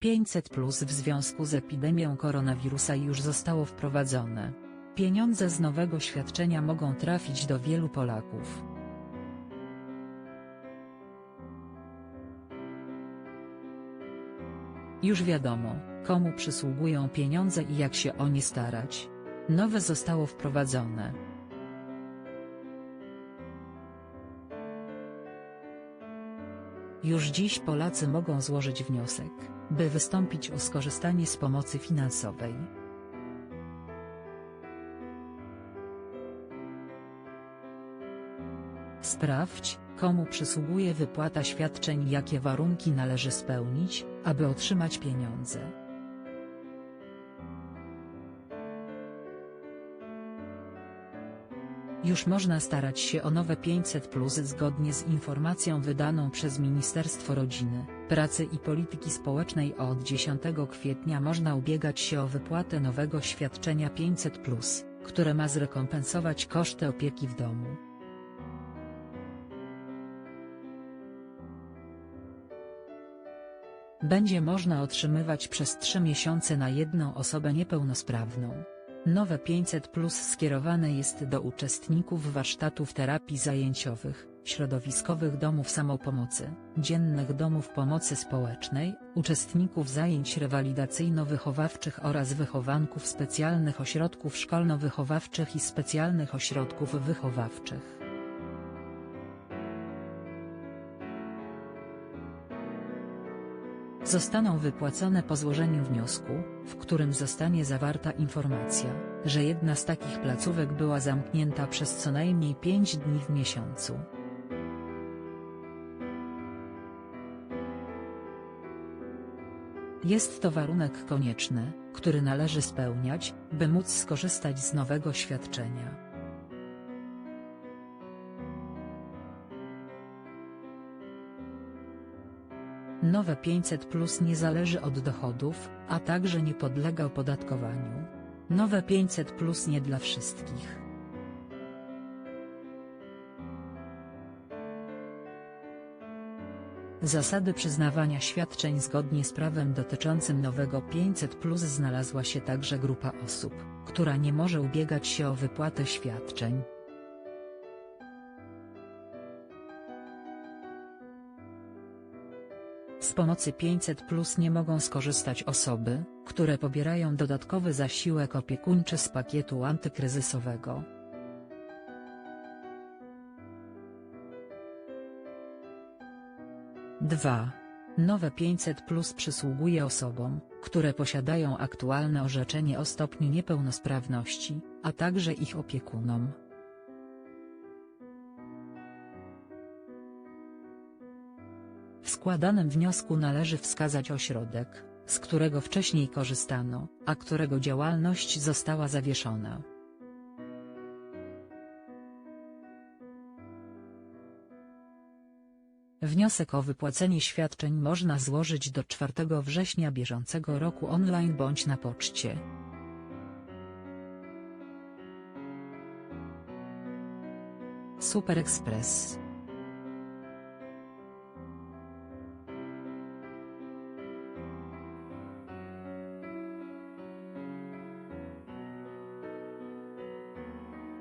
500 plus w związku z epidemią koronawirusa już zostało wprowadzone. Pieniądze z nowego świadczenia mogą trafić do wielu Polaków. Już wiadomo, komu przysługują pieniądze i jak się o nie starać. Nowe zostało wprowadzone. Już dziś Polacy mogą złożyć wniosek, by wystąpić o skorzystanie z pomocy finansowej. Sprawdź, komu przysługuje wypłata świadczeń jakie warunki należy spełnić, aby otrzymać pieniądze. Już można starać się o nowe 500 plus zgodnie z informacją wydaną przez Ministerstwo Rodziny, Pracy i Polityki Społecznej od 10 kwietnia można ubiegać się o wypłatę nowego świadczenia 500 plus, które ma zrekompensować koszty opieki w domu. Będzie można otrzymywać przez 3 miesiące na jedną osobę niepełnosprawną. Nowe 500 Plus skierowane jest do uczestników warsztatów terapii zajęciowych, środowiskowych domów samopomocy, dziennych domów pomocy społecznej, uczestników zajęć rewalidacyjno-wychowawczych oraz wychowanków specjalnych ośrodków szkolno-wychowawczych i specjalnych ośrodków wychowawczych. Zostaną wypłacone po złożeniu wniosku, w którym zostanie zawarta informacja, że jedna z takich placówek była zamknięta przez co najmniej 5 dni w miesiącu. Jest to warunek konieczny, który należy spełniać, by móc skorzystać z nowego świadczenia. Nowe 500 plus nie zależy od dochodów, a także nie podlega opodatkowaniu. Nowe 500 plus nie dla wszystkich. Zasady przyznawania świadczeń zgodnie z prawem dotyczącym nowego 500 plus znalazła się także grupa osób, która nie może ubiegać się o wypłatę świadczeń. Z pomocy 500 plus nie mogą skorzystać osoby, które pobierają dodatkowy zasiłek opiekuńczy z pakietu antykryzysowego. Dwa. Nowe 500 plus przysługuje osobom, które posiadają aktualne orzeczenie o stopniu niepełnosprawności, a także ich opiekunom. W składanym wniosku należy wskazać ośrodek, z którego wcześniej korzystano, a którego działalność została zawieszona. Wniosek o wypłacenie świadczeń można złożyć do 4 września bieżącego roku online bądź na poczcie. Super Express